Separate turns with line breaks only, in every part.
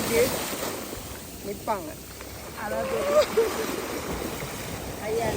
கடலுக்கு நிற்பாங்க அதாவது ஐயா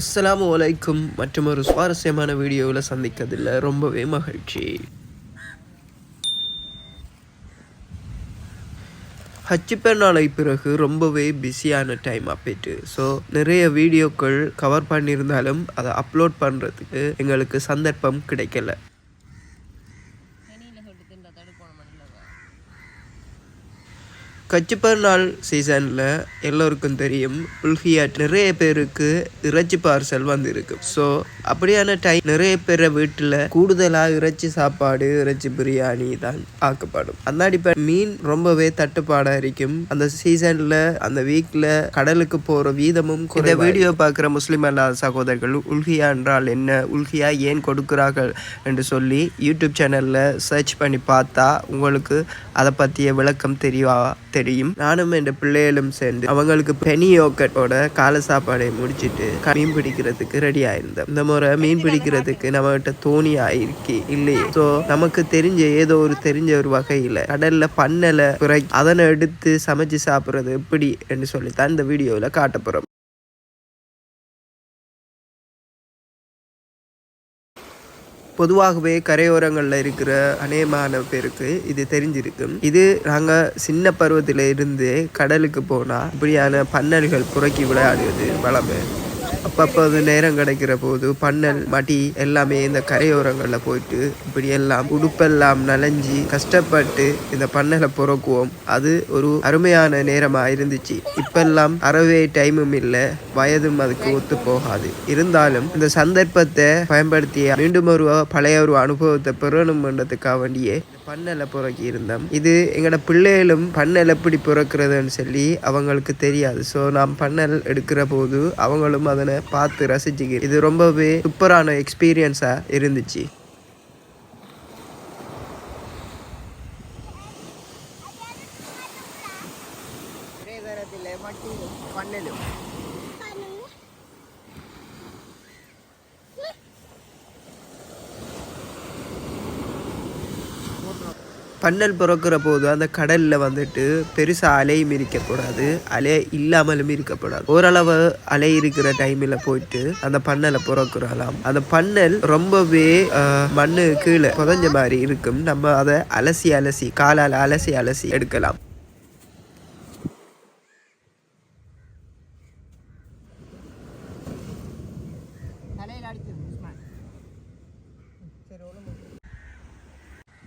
அஸ்ஸலாமு வலைக்கும் மற்றும் ஒரு சுவாரஸ்யமான வீடியோவில் சந்திக்கிறதுல ரொம்பவே மகிழ்ச்சி. ஹச்சு பெருநாளை பிறகு ரொம்பவே பிஸியான டைம் அப்பேட்டு ஸோ நிறைய வீடியோக்கள் கவர் பண்ணியிருந்தாலும் அதை அப்லோட் பண்ணுறதுக்கு எங்களுக்கு சந்தர்ப்பம் கிடைக்கல. கட்சி பெருநாள் சீசனில் எல்லோருக்கும் தெரியும். உல்ஃபியாட் நிறைய பேருக்கு இறைச்சி பார்சல் வந்திருக்கு. ஸோ அப்படியான டைம் நிறைய பேர் வீட்டில் கூடுதலாக இறைச்சி சாப்பாடு இறைச்சி பிரியாணி தான் ஆக்கப்படும். அந்த அடிப்படை மீன் ரொம்பவே தட்டுப்பாடாக இருக்கும். அந்த சீசனில் அந்த வீக்கில் கடலுக்கு போகிற வீதமும் இந்த வீடியோ பார்க்குற முஸ்லீம் அல்லாத சகோதரர்கள் உல்ஹியா என்றால் என்ன? உல்ஹியா ஏன் கொடுக்கிறார்கள்? என்று சொல்லி யூடியூப் சேனலில் சர்ச் பண்ணி பார்த்தா உங்களுக்கு அதை பற்றிய விளக்கம் தெரியவா தெரியும் நானும் என் பிள்ளைகளும் சேர்ந்து அவங்களுக்கு பெனி யோக்கட்டோட கால சாப்பாடை முடிச்சிட்டு மீன் பிடிக்கிறதுக்கு ரெடி ஆயிருந்தோம். இந்த முறை மீன் பிடிக்கிறதுக்கு நம்ம கிட்ட தோணி ஆயிருக்கு இல்லையே? ஸோ நமக்கு தெரிஞ்ச ஏதோ ஒரு தெரிஞ்ச ஒரு வகையில கடல்ல பண்ணல அதனை எடுத்து சமைச்சு சாப்பிட்றது எப்படி என்று சொல்லித்தான் இந்த வீடியோவில் காட்ட போகிறோம் பொதுவாகவே கரையோரங்களில் இருக்கிற அநேகமான பேருக்கு இது தெரிஞ்சிருக்கும் இது நாங்கள் சின்ன பருவத்தில் இருந்து கடலுக்கு போனால் இப்படியான பன்னல்கள் புறக்கி விளையாடுவது வளமை. அப்பப்போ அது நேரம் கிடைக்கிற போது பண்ணல் மடி எல்லாமே இந்த கரையோரங்களில் போயிட்டு இப்படி எல்லாம் உடுப்பெல்லாம் நனைஞ்சி கஷ்டப்பட்டு இந்த பண்ணலை புறக்குவோம். அது ஒரு அருமையான நேரமாக இருந்துச்சு. இப்பெல்லாம் அறவே டைமும் இல்லை வயதும் அதுக்கு ஒத்து போகாது. இருந்தாலும் இந்த சந்தர்ப்பத்தை பயன்படுத்தி மீண்டும் ஒரு பழைய ஒரு அனுபவத்தை பெறணும்ன்றதுக்காக வேண்டியே பன்னலை புறக்கி இருந்தோம் இது எங்களோட பிள்ளைகளும் பண்ணல் எப்படி பிறக்கிறதுன்னு சொல்லி அவங்களுக்கு தெரியாது. ஸோ நாம் பண்ணல் எடுக்கிற போது அவங்களும் அதனை பார்த்து ரசிச்சுக்கிறேன் இது ரொம்பவே சூப்பரான எக்ஸ்பீரியன்ஸாக இருந்துச்சு.
பண்ணலும்
பன்னல் பிறக்கிற போது அந்த கடலில் வந்துட்டு பெருசாக அலையும் இருக்கக்கூடாது அலை இல்லாமலும் இருக்கக்கூடாது. ஓரளவு அலை இருக்கிற டைமில் போயிட்டு அந்த பன்னலை பிறக்கிறலாம் அந்த பன்னல் ரொம்பவே மண்ணு கீழே புதஞ்ச மாதிரி இருக்கும். நம்ம அதை அலசி அலசி காலால் அலசி அலசி எடுக்கலாம்.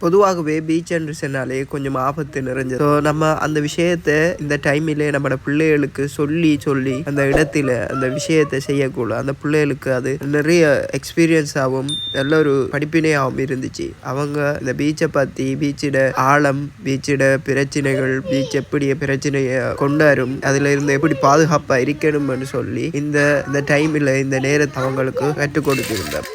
பொதுவாகவே பீச் என்று சொன்னாலே கொஞ்சம் ஆபத்து நிறைஞ்சது. ஸோ நம்ம அந்த விஷயத்தை இந்த டைமிலே நம்மளோட பிள்ளைகளுக்கு சொல்லி சொல்லி அந்த இடத்துல அந்த விஷயத்தை செய்யக்கூடாது அந்த பிள்ளைகளுக்கு அது நிறைய எக்ஸ்பீரியன்ஸாகவும் நல்ல ஒரு படிப்பினையாகவும் இருந்துச்சு. அவங்க இந்த பீச்சை பற்றி பீச்சிட ஆழம் பீச்சிட பிரச்சனைகள் பீச் எப்படி பிரச்சனையை கொண்டாரும் அதில் இருந்து எப்படி பாதுகாப்பாக இருக்கணும்னு சொல்லி இந்த இந்த டைமில் இந்த நேரத்தை அவங்களுக்கு கற்றுக் கொடுத்துருந்தேன்.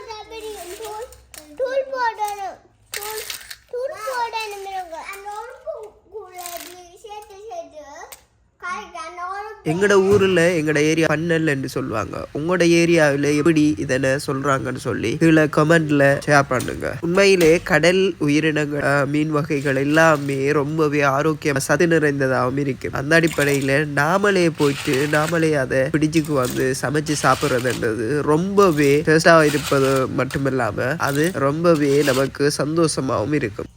எங்களோட ஊரில்
எங்கட ஊர்ல எங்கட ஏரியா பன்னல் என்று சொல்லுவாங்க. உங்களோட ஏரியாவில் எப்படி இதனை சொல்றாங்கன்னு சொல்லி கீழே கமெண்ட்ல ஷேர் பண்ணுங்க. உண்மையிலே கடல் உயிரினங்கள் மீன் வகைகள் எல்லாமே ரொம்பவே ஆரோக்கியம் சத்து நிறைந்ததாகவும் இருக்கு அந்த அடிப்படையில நாமளே போயிட்டு நாமளே அதை பிடிச்சுக்கு வந்து சமைச்சு சாப்பிட்றதுன்றது ரொம்பவே டேஸ்டாக இருப்பது மட்டுமில்லாம அது ரொம்பவே நமக்கு சந்தோஷமாகவும் இருக்கும்.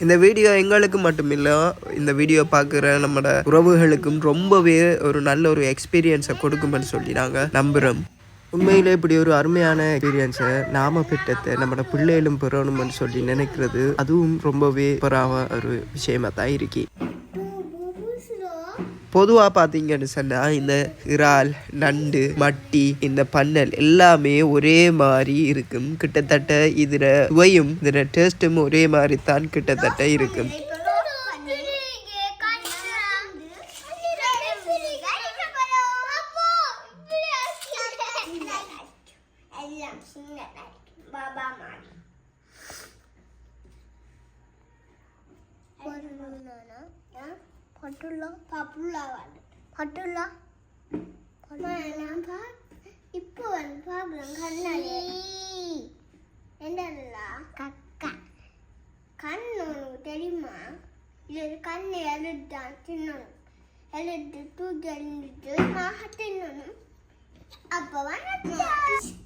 இந்த வீடியோ எங்களுக்கு மட்டும் இல்லை இந்த வீடியோ பார்க்குற நம்மளோட உறவுகளுக்கும் ரொம்பவே ஒரு நல்ல ஒரு எக்ஸ்பீரியன்ஸை கொடுக்கும்னு சொல்லி நாங்கள் நம்புகிறோம் உண்மையிலே இப்படி ஒரு அருமையான எக்ஸ்பீரியன்ஸை நாம பெற்றத்தை நம்மளோட பிள்ளைகளும் பெறணும்னு சொல்லி நினைக்கிறது அதுவும் ரொம்பவே பராம ஒரு விஷயமா தான் இருக்கு. பொதுவாக பார்த்தீங்கன்னு சொன்னால் இந்த இறால் நண்டு மட்டி இந்த பன்னல் எல்லாமே ஒரே மாதிரி இருக்கும் கிட்டத்தட்ட இதில் சுவையும் இதில் டேஸ்ட்டும் ஒரே மாதிரி தான் கிட்டத்தட்ட இருக்கும்
Yeah. பண்ணி கடிச்சு தின்னணும் பட்டுள்ளா? பப்புள்ளா வாடு பட்டுள்ளா நான் பா இப்போ வந்து பார்க்குறேன் கண்ணாடி. என்னடா கக்கா. கண் உனக்கு தெரியுமா? இது கண்ணை எழுதான் தின்னணும். எழுத்து தூக்கி எழுந்துட்டு நான் தின்னணும். அப்போ வந்து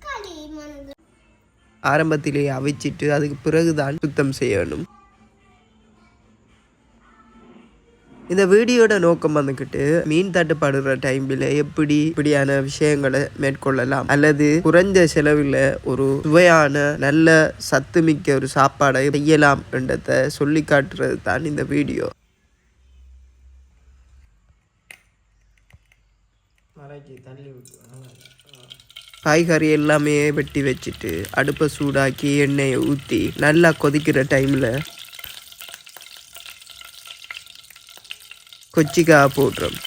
களி மனது.
ஆரம்பத்திலே அவிச்சிட்டு அதுக்கு பிறகுதான் சுத்தம் செய்யணும். இந்த வீடியோட நோக்கம் வந்துக்கிட்டு மீன் தட்டுப்படுற டைமில் எப்படி இப்படியான விஷயங்களை மேற்கொள்ளலாம் அல்லது குறைஞ்ச செலவில் ஒரு சுவையான நல்ல சத்துமிக்க ஒரு சாப்பாடை செய்யலாம் என்றதை சொல்லி காட்டுறது தான் இந்த வீடியோ. காய்கறி எல்லாமே வெட்டி வச்சுட்டு அடுப்பை சூடாக்கி எண்ணெயை ஊற்றி நல்லா கொதிக்கிற டைமில் கொச்சிக்காய் போடுறோம்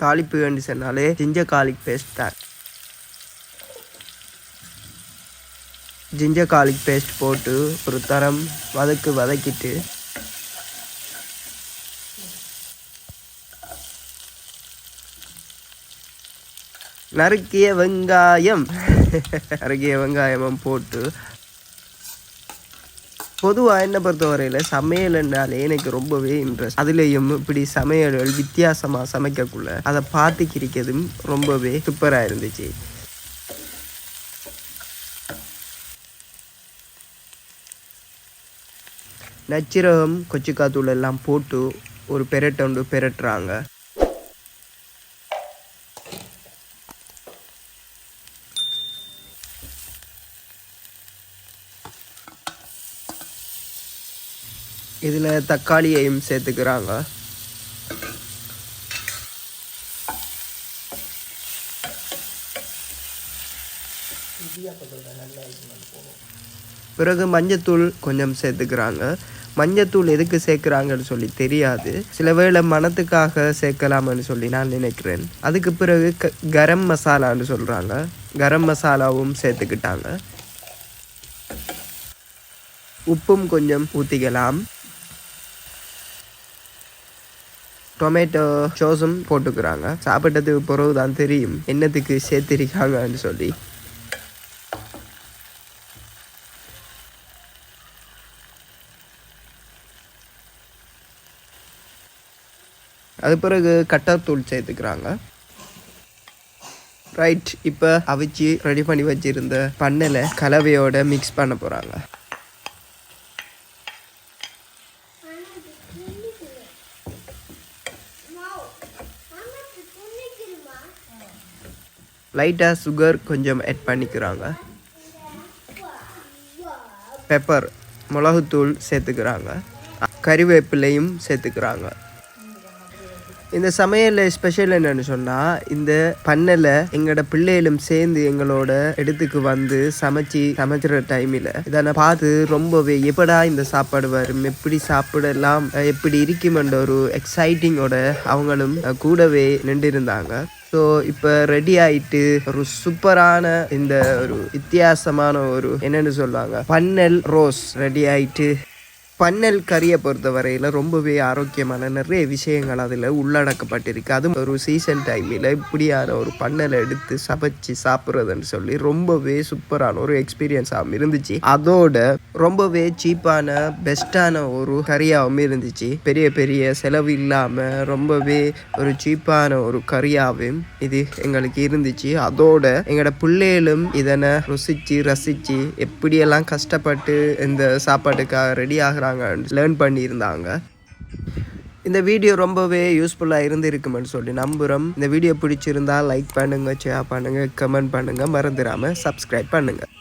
தாளிப்பு வேண்டி சொன்னாலே ஜிஞ்சர் கார்லிக் பேஸ்ட் தான் ஜிஞ்சர் கார்லிக் பேஸ்ட் போட்டு ஒரு தரம் வதக்கு வதக்கிட்டு நறுக்கிய வெங்காயம் நறுக்கிய வெங்காயமும் போட்டு பொதுவாக என்ன பொறுத்தவரையில் சமையல் என்றாலே எனக்கு ரொம்பவே இன்ட்ரெஸ்ட் அதுலேயும் இப்படி சமையல்கள் வித்தியாசமாக சமைக்கக்குள்ள அதை பார்த்து கிரிக்கிறதும் ரொம்பவே சூப்பராக இருந்துச்சு. நச்சிரகம் கொச்சிக்காத்தூள் எல்லாம் போட்டு ஒரு பெரட்டொண்டு பெரட்டுறாங்க. இதில் தக்காளியையும் சேர்த்துக்கிறாங்க. பிறகு மஞ்சத்தூள் கொஞ்சம் சேர்த்துக்கிறாங்க. மஞ்சத்தூள் எதுக்கு சேர்க்குறாங்கன்னு சொல்லி தெரியாது. சில வேளை மணத்துக்காக சேர்க்கலாம்னு சொல்லி நான் நினைக்கிறேன். அதுக்கு பிறகு க கரம் மசாலான்னு சொல்கிறாங்க கரம் மசாலாவும் சேர்த்துக்கிட்டாங்க. உப்பும் கொஞ்சம் ஊற்றிக்கலாம் டொமேட்டோ சோஸும் போட்டுக்கிறாங்க. சாப்பிட்டதுக்கு பிறகு தான் தெரியும் என்னத்துக்கு சேர்த்திருக்காங்கன்னு சொல்லி. அது பிறகு கட்டத்தூள் சேர்த்துக்கிறாங்க. ரைட் இப்போ அவிச்சு ரெடி பண்ணி வச்சிருந்த பண்ணலை கலவையோட மிக்ஸ் பண்ண போகிறாங்க லைட்டாக சுகர் கொஞ்சம் ஆட் பண்ணிக்கிறாங்க. பெப்பர் மிளகுத்தூள் சேர்த்துக்கிறாங்க. கறிவேப்பிலையும் சேர்த்துக்கிறாங்க. இந்த சமையலில் ஸ்பெஷல் என்னன்னு சொன்னால் இந்த பண்ணலை எங்களோட பிள்ளைகளும் சேர்ந்து எங்களோட இடத்துக்கு வந்து சமைச்சு சமைச்சிற டைமில் இதை நான் பார்த்து ரொம்பவே எப்படா இந்த சாப்பாடு வரும் எப்படி சாப்பிடலாம் எப்படி இருக்குமென்ற ஒரு எக்ஸைட்டிங்கோட அவங்களும் கூடவே நின்று இருந்தாங்க ஸோ இப்போ ரெடி ஆயிட்டு ஒரு சூப்பரான இந்த ஒரு வித்தியாசமான ஒரு என்னன்னு சொல்லுவாங்க பன்னல் ரோஸ் ரெடி ஆயிட்டு பன்னல் கறியை பொறுத்தவரையில் ரொம்பவே ஆரோக்கியமான நிறைய விஷயங்கள் அதில் உள்ளடக்கப்பட்டிருக்கு. அதுவும் ஒரு சீசன் டைமில் இப்படியான ஒரு பன்னலை எடுத்து சமைச்சு சாப்பிட்றதுன்னு சொல்லி ரொம்பவே சூப்பரான ஒரு எக்ஸ்பீரியன்ஸாகவும் இருந்துச்சு. அதோட ரொம்பவே சீப்பான பெஸ்ட்டான ஒரு கறியாகவும் இருந்துச்சு. பெரிய பெரிய செலவு இல்லாமல் ரொம்பவே ஒரு சீப்பான ஒரு கறியாகவும் இது எங்களுக்கு இருந்துச்சு. அதோட எங்களோட பிள்ளைகளும் இதனை ருசிச்சு ரசிச்சு எப்படியெல்லாம் கஷ்டப்பட்டு இந்த சாப்பாட்டுக்காக ரெடி ஆகுறாங்க லேர்ன் பண்ணியிருந்தாங்க. இந்த வீடியோ ரொம்பவே யூஸ்ஃபுல்லாக இருந்திருக்குமென்னு சொல்லி நம்புகிறோம் இந்த வீடியோ பிடிச்சிருந்தா லைக் பண்ணுங்கள் ஷேர் பண்ணுங்கள் கமெண்ட் பண்ணுங்கள் மறந்துடாமல் சப்ஸ்கிரைப் பண்ணுங்கள்